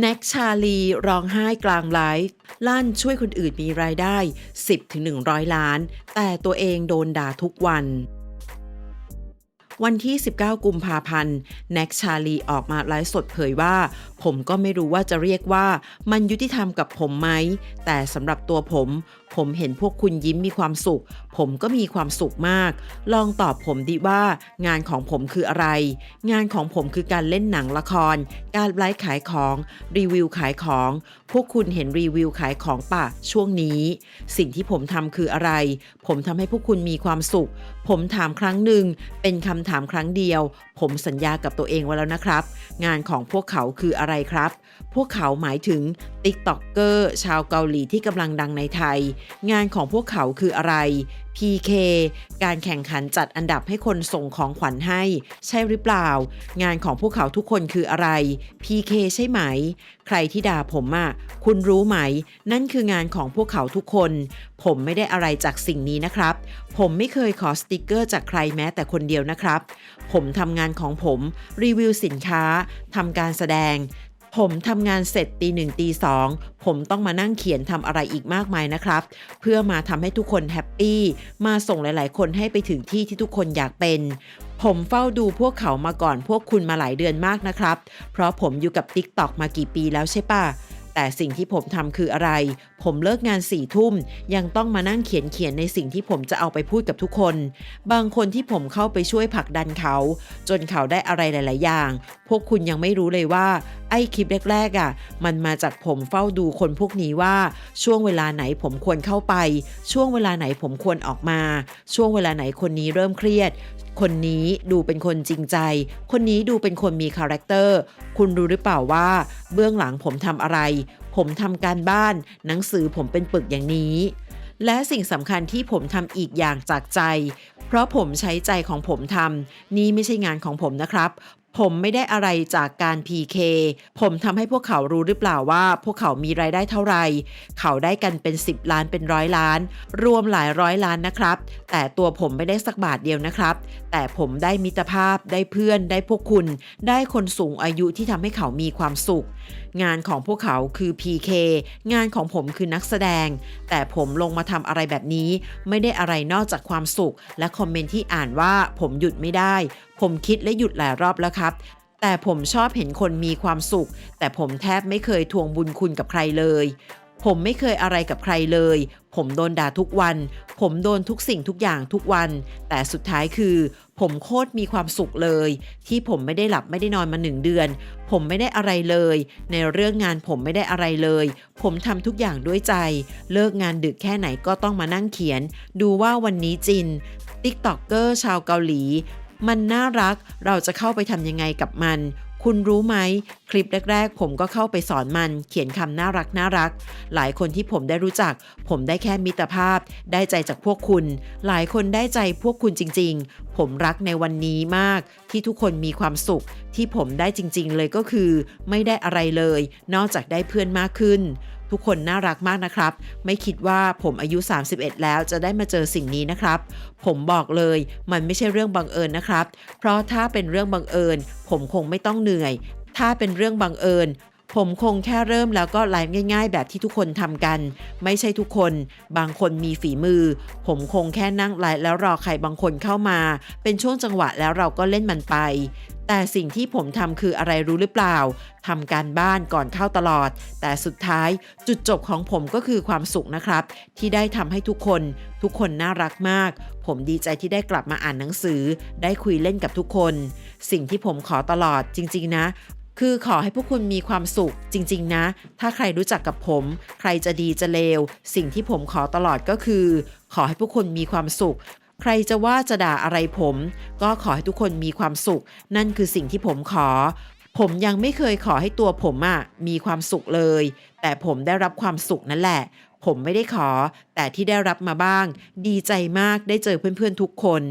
แน็กชาลีร้องไห้กลางไลฟ์ลั่นช่วยคนอื่นมีรายได้ 10-100 ล้าน แต่ตัวเองโดนด่าทุกวัน วันที่ 19 กุมภาพันธ์แน็กชาลีออกมาไลฟ์สดเผยว่า ผมก็ไม่รู้ว่าจะเรียกว่ามันยุติธรรมกับผมไหม แต่สำหรับตัวผม ผมเห็นพวกคุณยิ้มมีความสุข ผมก็มีความสุขมาก ลองตอบผมดิว่า งานของผมคืออะไร งานของผมคือการเล่นหนังละคร การไลฟ์ขายของ รีวิวขายของ พวกคุณเห็นรีวิวขายของป่ะช่วงนี้ สิ่งที่ผมทำคืออะไร ผมทำให้พวกคุณมีความสุข ผมถามครั้งหนึ่งเป็นคำถามครั้งเดียว ผมสัญญากับตัวเองไว้แล้วนะครับ งานของพวกเขาคืออะไรครับ พวกเขาหมายถึงติ๊กต็อกเกอร์ชาวเกาหลีที่กำลังดังในไทย งานของพวกเขาคืออะไร PK การแข่งขันจัดอันดับให้คนส่งของขวัญให้ ใช่หรือเปล่า งานของพวกเขาทุกคนคืออะไร PK ใช่ไหมใครที่ด่าผมอะคุณรู้ไหม นั่นคืองานของพวกเขาทุกคน ผมไม่ได้อะไรจากสิ่งนี้นะครับ ผมไม่เคยขอสติกเกอร์จากใครแม้แต่คนเดียวนะครับ ผมทำงานของผม รีวิวสินค้าทำการแสดงผมทำงานเสร็จตีหนึ่งตีสองผมต้องมานั่งเขียนทำอะไรอีกมากมายนะครับ เพื่อมาทำให้ทุกคนแฮปปี้ มาส่งหลาย ๆ คนให้ไปถึงที่ที่ทุกคนอยากเป็น ผมเฝ้าดูพวกเขามาก่อนพวกคุณมาหลายเดือนมากนะครับ เพราะผมอยู่กับ TikTok มากี่ปีแล้วใช่ปะแต่สิ่งที่ผมทำคืออะไร ผมเลิกงานสี่ทุ่ม ยังต้องมานั่งเขียนเขียนในสิ่งที่ผมจะเอาไปพูดกับทุกคน บางคนที่ผมเข้าไปช่วยผลักดันเขา จนเขาได้อะไรหลาย ๆ อย่าง พวกคุณยังไม่รู้เลยว่า ไอ้คลิปแรกๆอะ มันมาจากผมเฝ้าดูคนพวกนี้ว่า ช่วงเวลาไหนผมควรเข้าไป ช่วงเวลาไหนผมควรออกมา ช่วงเวลาไหนคนนี้เริ่มเครียด คนนี้ดูเป็นคนจริงใจ คนนี้ดูเป็นคนมีคาแรคเตอร์ คุณรู้หรือเปล่าว่า เบื้องหลังผมทำอะไร ผมทำการบ้าน หนังสือผมเป็นปึกอย่างนี้และสิ่งสำคัญที่ผมทำอีกอย่างจากใจ เพราะผมใช้ใจของผมทำนี่ไม่ใช่งานของผมนะครับ ผมไม่ได้อะไรจากการ PK ผมทำให้พวกเขารู้หรือเปล่าว่า พวกเขามีรายได้เท่าไหร่ เขาได้กันเป็น 10 ล้านเป็นร้อยล้าน รวมหลายร้อยล้านนะครับ แต่ตัวผมไม่ได้สักบาทเดียวนะครับ แต่ผมได้มิตรภาพ ได้เพื่อน ได้พวกคุณ ได้คนสูงอายุที่ทำให้เขามีความสุข งานของพวกเขาคือ PK งานของผมคือนักแสดง แต่ผมลงมาทำอะไรแบบนี้ ไม่ได้อะไรนอกจากความสุข และคอมเมนต์ที่อ่านว่าผมหยุดไม่ได้ผมคิดและหยุดหลายรอบแล้วครับ แต่ผมชอบเห็นคนมีความสุข แต่ผมแทบไม่เคยทวงบุญคุณกับใครเลย ผมไม่เคยอะไรกับใครเลย ผมโดนด่าทุกวัน ผมโดนทุกสิ่งทุกอย่างทุกวัน แต่สุดท้ายคือ ผมโคตรมีความสุขเลย ที่ผมไม่ได้หลับไม่ได้นอนมาหนึ่งเดือน ผมไม่ได้อะไรเลย ในเรื่องงานผมไม่ได้อะไรเลย ผมทำทุกอย่างด้วยใจ เลิกงานดึกแค่ไหนก็ต้องมานั่งเขียน ดูว่าวันนี้จินติ๊กต็อกเกอร์ชาวเกาหลี มันน่ารักเราจะเข้าไปทำยังไงกับมัน คุณรู้ไหม คลิปแรก ๆ ผมก็เข้าไปสอนมัน เขียนคำน่ารักน่ารัก หลายคนที่ผมได้รู้จัก ผมได้แค่มิตรภาพ ได้ใจจากพวกคุณ หลายคนได้ใจพวกคุณจริง ๆ ผมรักในวันนี้มาก ที่ทุกคนมีความสุข ที่ผมได้จริง ๆ เลยก็คือ ไม่ได้อะไรเลย นอกจากได้เพื่อนมากขึ้น ทุกคนน่ารักมากนะครับ ไม่คิดว่าผมอายุ 31 แล้วจะได้มาเจอสิ่งนี้นะครับ ผมบอกเลยมันไม่ใช่เรื่องบังเอิญนะครับ เพราะถ้าเป็นเรื่องบังเอิญ ผมคงไม่ต้องเหนื่อย ถ้าเป็นเรื่องบังเอิญ ผมคงแค่เริ่มแล้วก็ไลฟ์ง่าย ๆ แบบที่ทุกคนทำกัน ไม่ใช่ทุกคน บางคนมีฝีมือ ผมคงแค่นั่งไลฟ์แล้วรอใครบางคนเข้ามา เป็นช่วงจังหวะแล้วเราก็เล่นมันไป แต่สิ่งที่ผมทำคืออะไรรู้หรือเปล่าทำการบ้านก่อนเข้าตลอด แต่สุดท้ายจุดจบของผมก็คือความสุขนะครับ ที่ได้ทำให้ทุกคน ทุกคนน่ารักมาก ผมดีใจที่ได้กลับมาอ่านหนังสือ ได้คุยเล่นกับทุกคน สิ่งที่ผมขอตลอดจริง ๆ นะ คือขอให้พวกคุณมีความสุขจริง ๆ นะ ถ้าใครรู้จักกับผม ใครจะดีจะเลว สิ่งที่ผมขอตลอดก็คือ ขอให้พวกคุณมีความสุข ใครจะว่าจะด่าอะไรผม ก็ขอให้ทุกคนมีความสุข นั่นคือสิ่งที่ผมขอ ผมยังไม่เคยขอให้ตัวผมอะมีความสุขเลย แต่ผมได้รับความสุขนั่นแหละ ผมไม่ได้ขอ แต่ที่ได้รับมาบ้าง ดีใจมากได้เจอเพื่อนๆทุกคน